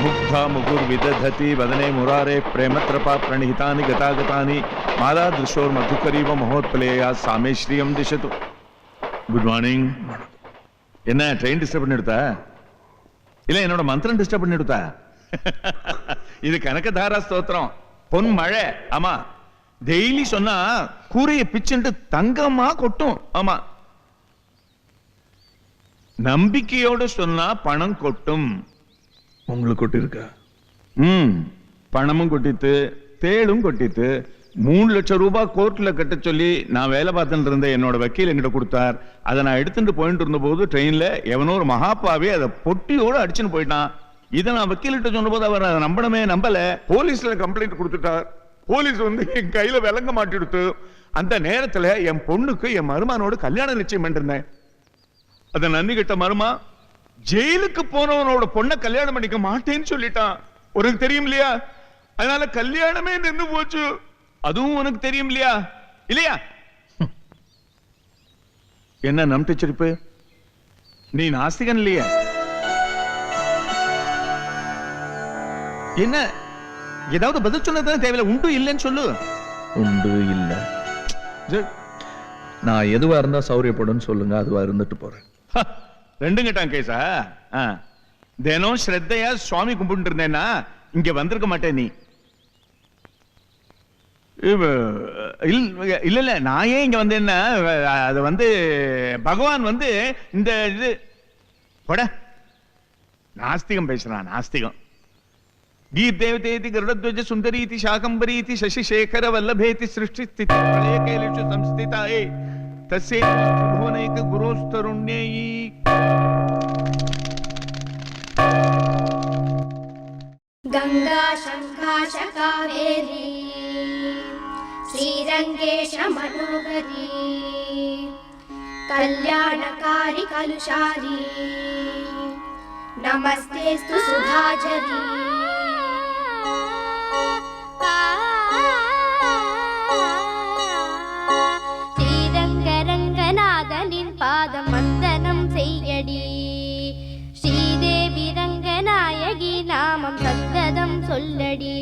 முக்தா முகுர் ముగ్ధా ముగుర్విదధతి వదనే మురారే ప్రేమత్రపా ప్రణిహితాని மாதா మాలాదృశోర్మధుకరీవ మహోత్పలేయా సామే சாமேஸ்ரீயம் திசது குட் மார்னிங் என்ன ட்ரெயின் டிஸ்டர்ப் பண்ணி பண்ணிடுதா இல்லை என்னோட மந்திரம் டிஸ்டர்ப் பண்ணி பண்ணிடுதா இது கனகதாரா ஸ்தோத்திரம். பொன் மழை. ஆமா. டெய்லி சொன்னா கூரையை பிச்சுன்ட்டு தங்கமா கொட்டும். ஆமா. நம்பிக்கையோடு சொன்னா பணம் கொட்டும். உங்களுக்கு கொட்டி இருக்கா ம் பணமும் கொட்டித்து தேளும் கொட்டித்து மூணு லட்சம் ரூபாய் கோர்ட்ல கட்ட சொல்லி நான் வேலை பார்த்துட்டு இருந்த என்னோட வக்கீல் என்கிட்ட கொடுத்தார். அதை நான் எடுத்துட்டு போயிட்டு இருந்த போது ட்ரெயின்ல எவனோ ஒரு மகாப்பாவே அதை பொட்டியோட அடிச்சுன்னு போயிட்டான். இதை நான் வக்கீல்கிட்ட சொன்னபோது அவர் அதை நம்பணுமே நம்பல. போலீஸ்ல கம்ப்ளைண்ட் கொடுத்துட்டார். போலீஸ் வந்து என் கையில விளங்க மாட்டிடுத்து அந்த நேரத்துல என் பொண்ணுக்கு என் மருமானோட கல்யாணம் நிச்சயம் பண்ணிருந்தேன். அத நன்றி கிட்ட மருமா? ஜெயிலுக்கு போனவனோட பொண்ண கல்யாணம் பண்ணிக்க மாட்டேன்னு சொல்லிட்டான். உனக்கு தெரியும் இல்லையா? அதனால கல்யாணமே நின்னு போச்சு. அதுவும் உனக்கு தெரியும் இல்லையா? இல்லையா? என்ன நம்பிச்சிருப்பு நீ நாஸ்திகன் இல்லையா? என்ன? ஏதாவது பதில் சொன்னது தேவையில்ல. உண்டு இல்லைன்னு சொல்லு. உண்டு இல்ல. நான் எதுவா இருந்தா சௌரியப்படுன்னு சொல்லுங்க. அதுவா இருந்துட்டு போறேன். ஹ, ரெண்டும் கேட்டான் கேசா? தினம் ஸ்ரத்தையா சுவாமி கும்பிட்டு இருந்தேன்னா இங்க வந்திருக்க மாட்டேன் நீ. இல்ல இல்ல நான் ஏன் இங்க வந்தேன்னா அது வந்து பகவான் வந்து இந்த இது போட. நாஸ்திகம் பேசுறான் நாஸ்திகம். கீர்தேவதேதி கருடத்வஜ சுந்தரீதி சாகம்பரீதி சசிசேகர வல்லபேதி சிருஷ்டி ஸ்திதி சம்ஸ்திதாயே. कैलेषु संस्थिता ए तस्य त्रिभुवनैक गुरोस्तरुण्यै गङ्गा शङ्काश कावेरी श्रीरङ्गेश मनोहरी कल्याणकारि कलुषारी नमस्तेऽस्तु सुधाचरी சொல்லடி.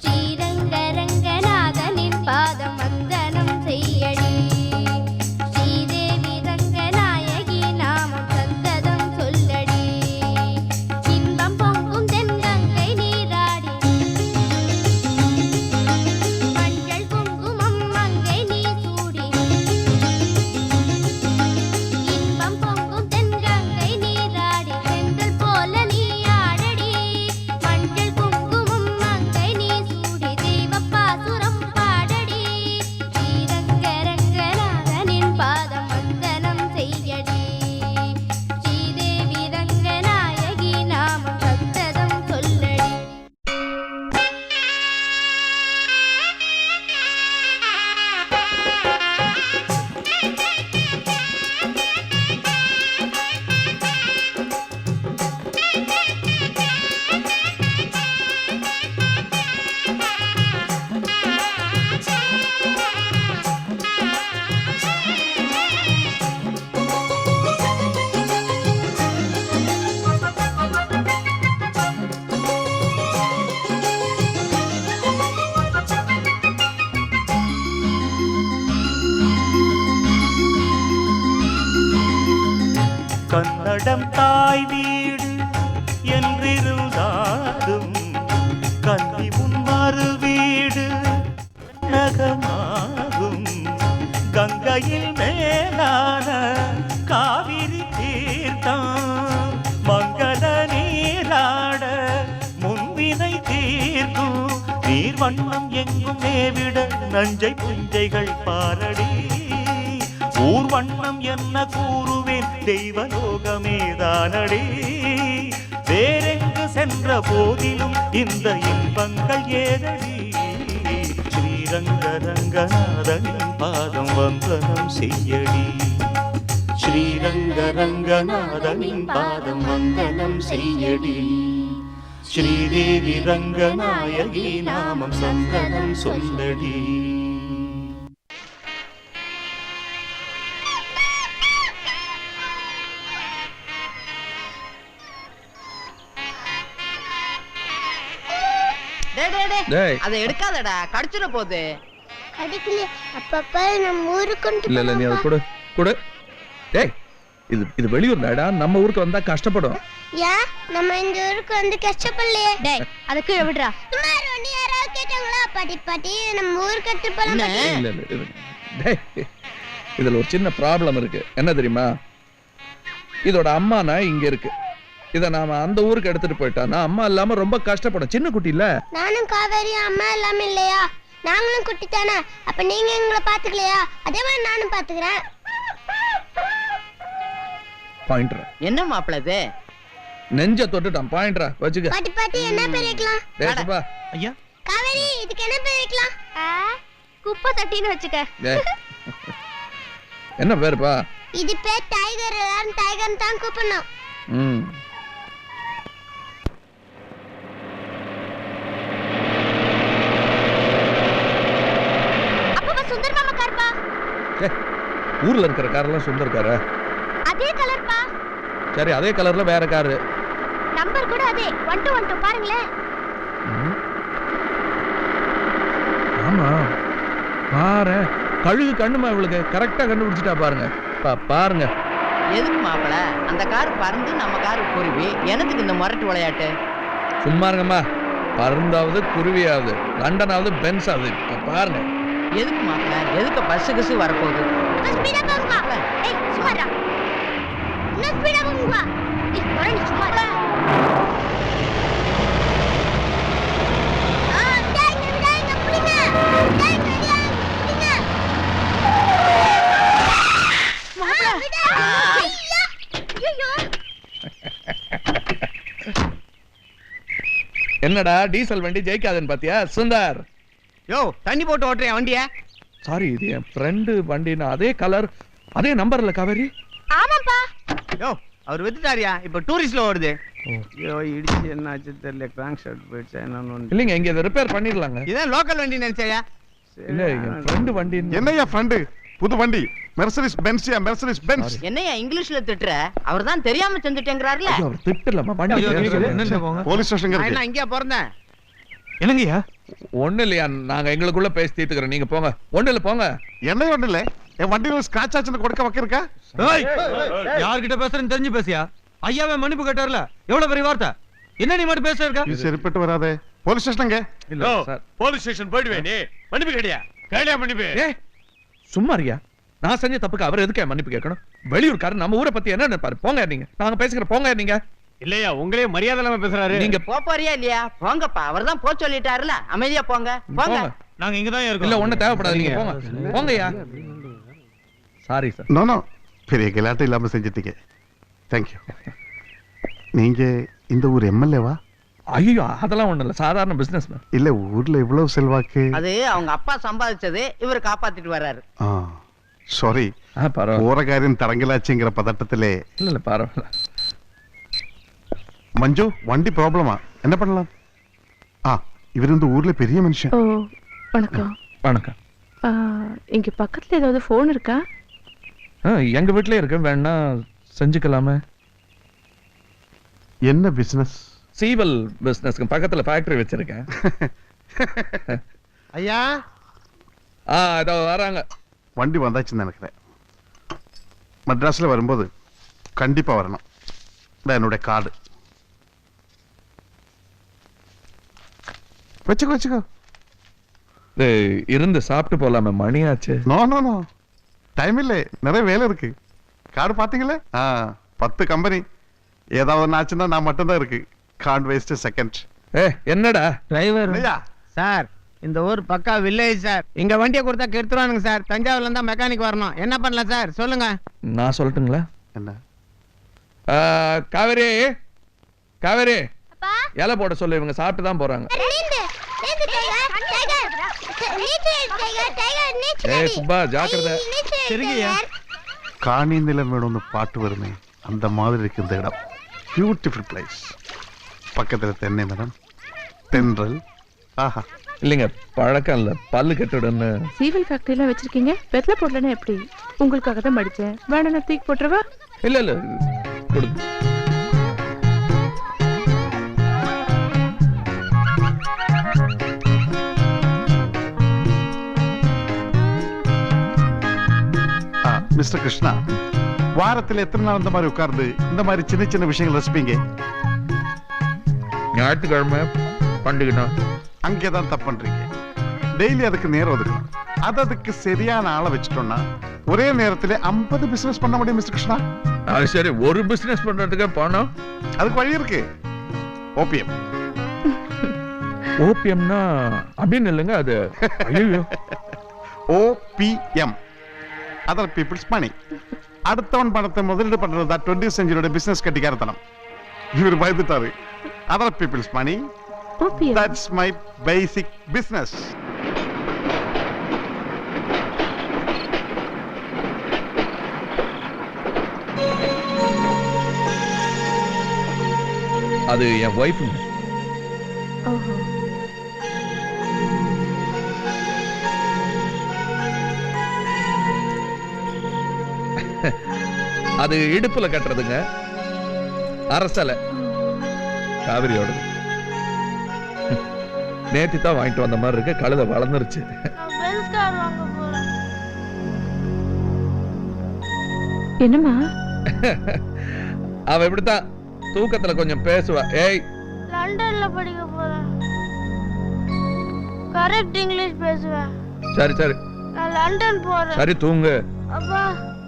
ஸ்ரீரங்கரங்கநாதனின் பாதம் வந்தனம் செய்யடி. தாய் வீடு என்றிருந்தாலும் கல்வி முன்மறு வீடு நகமாகும். கங்கையில் மேலான காவிரி தீர்த்தம் மங்கள நீராட முன்வினை தீர்க்கும். நீர் வண்ணம் எங்கும் மேவிட நஞ்சை புஞ்சைகள் பாரடி. ஊர் வண்ணம் என்ன கூறுவேன் தெய்வலோகமேதானடி. வேறெங்கு சென்ற போதிலும் இந்த இன்பங்கள் ஏதடி. ஸ்ரீரங்க ரங்கநாதனின் பாதம் வந்தனம் செய்யடி. ஸ்ரீரங்க ரங்கநாதனின் பாதம் வந்தனம் செய்யடி. ஸ்ரீதேவி ரங்கநாயகி நாமம் சந்தனம் சொல்லடி டேய். அதை எடுக்காதடா கடிச்சிட போகுது. அடிக்கலையே அப்பப்ப நம்ம ஊருக்கு கொண்டு இல்ல இல்ல நீ அதை கொடு. கொடு. டேய் இது இது வெளியூர் நாடா நம்ம ஊருக்கு வந்தா கஷ்டப்படும். ஏன் நம்ம இந்த ஊருக்கு வந்து கஷ்டப்படலையே. டேய் அதை கீழே விடுறா. சுமார் ஒண்ணு யாராவது கேட்டாங்களா? பாட்டி பாட்டி நம்ம ஊருக்கு எடுத்து போலாம். இல்ல இல்ல டேய் இதுல ஒரு சின்ன ப்ராப்ளம் இருக்கு. என்ன தெரியுமா? இதோட அம்மானா இங்க இருக்கு. இத நாம அந்த ஊருக்கு எடுத்துட்டு போயிட்டானா அம்மா இல்லாம ரொம்ப கஷ்டப்படும். சின்ன குட்டி இல்ல? நானும் காவேரி அம்மா எல்லாமே இல்லையா? நாங்களும் குட்டி தானே. அப்ப நீங்க எங்களை பாத்துக்கலையா? அதே மாதிரி நானும் பாத்துக்கிறேன். பாயிண்ட்ரா என்ன மாப்பிள இது? நெஞ்ச தொட்டுட்டான். பாயிண்ட்ரா வச்சுக்க. பாட்டி பாட்டி என்ன பேர் வைக்கலாம்? டேய் சுப்பா. ஐயா. காவேரி இதுக்கு என்ன பேர் வைக்கலாம்? குப்பை தட்டின்னு வச்சுக்க. டேய். என்ன பேருப்பா? இது பேர் டைகர். எல்லாரும் டைகர் தான் கூப்பிடணும். ம் அப்பா சுந்தர் மாமா கார்ப்பா டேய், ஊர்ல இருக்கிற காரெல்லாம் சுந்தர் காரா அதே கலர்ப்பா சரி அதே கலர்ல வேற காரு நம்பர் கூட அதே. ஒன் டூ ஒன் டூ பாருங்களேன். ம். ஆமா. பாரு. கழுகு கண்ணுமா இவளுக்கு? கரெக்டா கண்டுபிடிச்சிட்டா பாருங்க. பா- பாருங்க. எதுக்கு மாப்பிள? அந்த கார் பறந்து நம்ம கார் குருவி. எனத்துக்கு இந்த முரட்டு விளையாட்டு? சும்மா இருங்கம்மா. பருந்தாவது குருவியாவது லண்டனாவது பென்ஸ் ஆகுது இப்ப பாருங்க. எதுக்கு மாப்பிள? எதுக்கு பஸ் கிசு வரப்போகுது? என்னடா டீசல் வண்டி ஜெயிக்காதுன்னு பாத்தியா? சுந்தர். யோ தண்ணி போட்டு ஓட்டுறேன் வண்டிய? சாரி இது என் ஃப்ரெண்டு வண்டினா அதே கலர் அதே நம்பர்ல காவேரி. ஆமாப்பா. யோ அவர் வித்துட்டாரியா? இப்ப டூரிஸ்ட்ல ஓடுது. ஐயோ இடிச்சு என்ன ஆச்சு தெரியல கிராங்க் ஷர்ட் போயிடுச்சா என்னன்னு இல்லைங்க இங்க இதை ரிப்பேர் பண்ணிடலாங்க. இதான் லோக்கல் வண்டி நினைச்சாயா? இல்ல என் ஃப்ரெண்டு வண்டி என்னய்யா ஃப்ரெண்டு புது வண்டி. மெர்சடிஸ் பென்ஸ்யா மெர்சடிஸ் பென்ஸ் என்னையா இங்கிலீஷ்ல திட்டுற? அவர் தான் தெரியாம செஞ்சுட்டேங்கிறாருல. அவர் திட்டலமா வண்டி போலீஸ் ஸ்டேஷன் நான் இங்கேயா பிறந்தேன். என்னங்கய்யா? ஒண்ணு இல்லையா நாங்க எங்களுக்குள்ள பேசி தீர்த்துக்கிறோம். நீங்க போங்க. ஒண்ணு இல்ல போங்க. என்ன ஒண்ணு இல்ல? என் வண்டியில ஸ்கிராச் ஆச்சுன்னு கொடுக்க வைக்கிறக்கா? யார்கிட்ட பேசுறேன்னு தெரிஞ்சு பேசியா? ஐயாவே மன்னிப்பு கேட்டார்ல. எவ்வளவு பெரிய வார்த்தை? என்ன நீ மட்டும் பேச இருக்க சரிப்பட்டு வராதே. போலீஸ் ஸ்டேஷனுங்க இல்ல சார். போலீஸ் ஸ்டேஷன் போயிடுவே நீ மன்னிப்பு கேட்டியா? கேளியா மன்னிப்பு? ஏ சும்மா இருக்கியா? நான் செஞ்ச தப்புக்கு அவர் எதுக்கு மன்னிப்பு கேட்கணும்? வெளியூர்காரர் நம்ம ஊரை பத்தி என்ன நினைப்பாரு? போங்க நீங்க. நாங்க பேசிக்கிற போங்க நீங்க. இல்லையா? உங்களே மரியாதை இல்லாம பேசுறாரு. நீங்க போறியா இல்லையா? போங்கப்பா. அவர் தான் போ சொல்லிட்டாருல. அமைதியா போங்க. போங்க. நாங்க இங்க தான் இல்ல இருக்கோம் ஒண்ணு தேவைப்படாது நீங்க போங்க. போங்கய்யா. சாரி சார் நோ நோ பெரிய கலாட்டம் இல்லாம செஞ்சிட்டீங்க. தேங்க்யூ நீங்க இந்த ஊர் எம்எல்ஏவா? ஐயோ அதெல்லாம் ஒண்ணு இல்ல. சாதாரண பிசினஸ் இல்ல ஊர்ல இவ்வளவு செல்வாக்கு. அது அவங்க அப்பா சம்பாதிச்சது. இவர் காப்பாத்திட்டு வர்றாரு. சாரி ஆ பரவாயில்ல. போற காரியம் தடங்கலாச்சுங்கிற பதட்டத்திலே. இல்ல இல்ல பரவாயில்ல. மஞ்சு வண்டி ப்ராப்ளமா என்ன பண்ணலாம்? ஆ இவர் இந்த ஊர்ல பெரிய மனுஷன். ஓ வணக்கம். வணக்கம். ஆ, இங்க பக்கத்துல ஏதாவது ஃபோன் இருக்கா? ஆ, எங்க வீட்லயே இருக்கு வேணா செஞ்சுக்கலாமே. என்ன பிசினஸ் சீவல் பிசினஸ்க்கு பக்கத்துல ஃபேக்டரி வச்சிருக்கேன். ஐயா? ஆ இதோ வராங்க. வண்டி வந்தாச்சுன்னு நினைக்கிறேன். மெட்ராஸ்ல வரும்போது கண்டிப்பா வரணும். இதான் என்னுடைய கார்டு வச்சுக்கோ வச்சுக்கோ. டேய், இருந்து சாப்பிட்டு போலாமே மணியாச்சு. No no no. டைம் இல்லை. நிறைய வேலை இருக்கு. கார்டு பாத்தீங்களே? ஆ பத்து கம்பெனி ஏதாவது ஒன்று ஆச்சுன்னா நான் மட்டும்தான் இருக்கு. கார்டு வேஸ்ட் செகண்ட் ஏ என்னடா? டிரைவர் இல்லையா சார் இந்த ஊர் பக்கா வில்லேஜ் சார் இங்க வண்டியை கொடுத்தா கெடுத்துருவானுங்க சார் தஞ்சாவூர்ல இருந்தா மெக்கானிக் வரணும். என்ன பண்ணலாம் சார் சொல்லுங்க. நான் சொல்லட்டுங்களா? என்ன? ஆ, காவேரி. காவேரி. அப்பா. இலை போட சொல்லு இவங்க சாப்பிட்டு தான் போறாங்க. காணி நிலம் வேணும்னு பாட்டு வருமே அந்த மாதிரி இருக்கு இந்த இடம். பியூட்டிஃபுல் பிளேஸ் பக்கத்துல தென்னை மரம் தென்றல். ஆஹா. இல்லைங்க பழக்கம் இல்ல. பல்லு கெட்டுடுன்னு. சீவல் ஃபேக்டரிலாம் வச்சிருக்கீங்க? வெத்தலை போடலன்னா எப்படி? உங்களுக்காக தான் மடிச்சேன் வேணா நான் தூக்கி போட்டுறவா இல்ல இல்ல. கொடுங்க. மிஸ்டர் கிருஷ்ணா வாரத்துல எத்தனை நாள் இந்த மாதிரி உட்கார்ந்து இந்த மாதிரி சின்ன சின்ன விஷயங்கள் ரசிப்பீங்க? ஞாயிற்றுக்கிழமை பண்டிகைனா? அங்கேதான் தப்பு பண்றீங்க. டெய்லி அதுக்கு நேரம் ஒதுக்கணும். அது அதுக்கு சரியான ஆளை வச்சுட்டோம்னா ஒரே நேரத்துல 50 பிசினஸ் பண்ண முடியும் மிஸ்டர் கிருஷ்ணா? அது சரி ஒரு பிசினஸ் பண்றதுக்கு பணம். அதுக்கு வழி இருக்கு. ஓபிஎம் ஓபியம்னா அப்படின்னு இல்லைங்க அது. ஐயோ ஓபிஎம் அதர் பீப்புள்ஸ் மணி அடுத்தவன் பணத்தை முதலீடு பண்றது தான் டுவெண்ட்டி செஞ்சுரியோட பிசினஸ் கட்டிக்காரத்தனம். இவர் பயந்துட்டாரு. Other people's money that's my basic business அது என் ஒய்ஃபுங்க அது இடுப்புல கட்டுறதுங்க. அரசலை. காவிரியோடது நேத்தி தான் வாங்கிட்டு வந்த மாதிரி இருக்கு. கழுத வளர்ந்துருச்சு. என்னம்மா? அவ இப்படித்தான் தூக்கத்துல கொஞ்சம் பேசுவா. ஏய். லண்டன்ல படிக்க போறேன் கரெக்ட் இங்கிலீஷ் பேசுவேன் சரி சரி. நான் லண்டன் போறேன். சரி தூங்கு. அப்பா.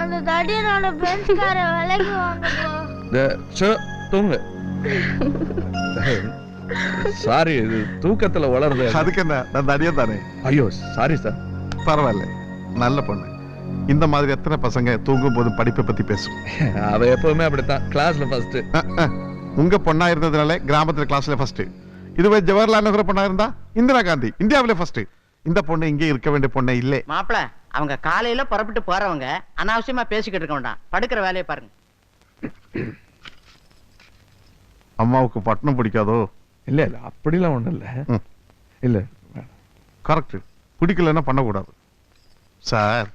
அந்த தடியனோட பென்ஸ் காரை விலைக்கு சு, தூங்கு. சாரி இது தூக்கத்துல வளருது. அதுக்கு என்ன நான் தனியா தானே? ஐயோ சாரி சார். பரவாயில்ல நல்ல பொண்ணு. இந்த மாதிரி எத்தனை பசங்க தூங்கும் போது படிப்பை பத்தி பேசும்? அவ எப்பவுமே அப்படித்தான். கிளாஸ்ல ஃபர்ஸ்ட். உங்க பொண்ணா இருந்ததுனால கிராமத்துல கிளாஸ்ல ஃபர்ஸ்ட் இதுவே ஜவஹர்லால் நேரு பொண்ணா இருந்தா இந்திரா காந்தி. இந்தியாவிலே ஃபர்ஸ்ட் இந்த பொண்ணு இங்கே இருக்க வேண்டிய பொண்ணே இல்லே. மாப்பிள அவங்க காலையில புறப்பட்டு போறவங்க அனாவசியமா பேசிக்கிட்டு இருக்க வேண்டாம். படுக்கிற வேலையை பாருங்க. அம்மாவுக்கு பட்டணம் பிடிக்காதோ? இல்ல இல்ல அப்படிலாம் ஒண்ணும் இல்ல. இல்ல கரெக்ட் பிடிக்கலன்னா பண்ணக்கூடாது. சார்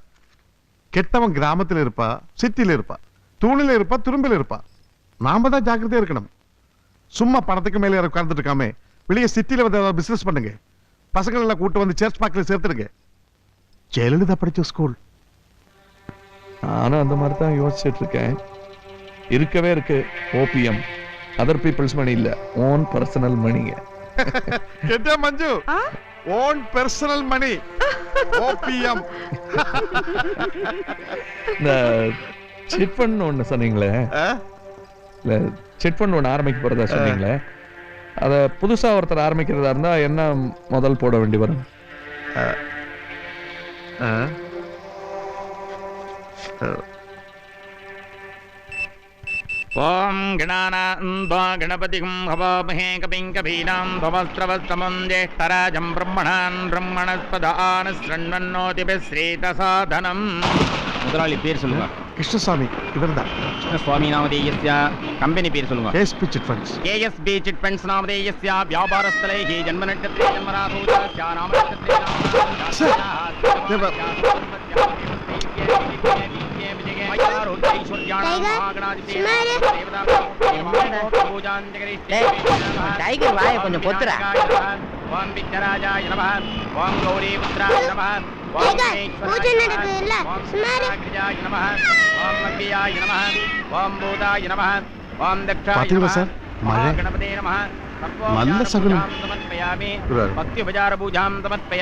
கெட்டவன் கிராமத்துல இருப்பா சிட்டில இருப்பா தூணில இருப்பா துரும்பில இருப்பா. நாம தான் ஜாக்கிரதையா இருக்கணும். சும்மா பணத்துக்கு மேலே உட்கார்ந்துட்டு இருக்காம வெளியே சிட்டில வந்து பிசினஸ் பண்ணுங்க. பசங்களை எல்லாம் கூட்டு வந்து சர்ச் பார்க்கல சேர்த்துடுங்க. ஜெயலலிதா படிச்ச ஸ்கூல் நானும் அந்த மாதிரி தான் யோசிச்சுட்டு இருக்கேன் இருக்கவே இருக்கு ஓபிஎம் அதர் பீப்புள்ஸ் மணி இல்ல ஓன் பர்சனல் மணிங்க கேட்டியா Manju own personal money OPM இந்த சிட் ஃபண்ட் ஒண்ணு சொன்னீங்களே. இல்ல சிட் ஃபண்ட் ஒண்ணு ஆரம்பிக்க போறதா சொன்னீங்களே. அத புதுசா ஒருத்தர் ஆரம்பிக்கிறதா இருந்தா என்ன முதல் போட வேண்டி வரும்? ఓం. గణానాంద్వా గణపతిం హవామహే కపిం కపీనాం భవస్రవస్తమం జ్యేష్ఠరాజం బ్రహ్మణాన్ బ్రహ్మణస్పద ఆన శృణ్వన్నోతిభిశ్రీత సాధనం முதலாளி பேர் சொல்லுங்க. கிருஷ்ணசாமி இவர் தான் சுவாமி நாமதேயஸ்ய கம்பெனி பேர் சொல்லுங்க KSP chit funds KSP chit funds நாமதேயஸ்ய வியாபாரஸ்தலைः வாயை கொஞ்சம் பொத்துறா. ஓம் விக்னராஜாய நமः நமः ஓம் டைகர்? சுமாரு. கிரிஜாய நமः ஓம் மத்தியாய நமः ஓம் பூதாய நமः ஓம் தக்ஷாய பாத்தீங்களா நமः சார்? மழை. ஓம் கணபதே நமः நல்ல சகுனம். சமர்ப்பயாமி இவரு. பக்தியுபசார பூஜாம் சமர்ப்பயாமி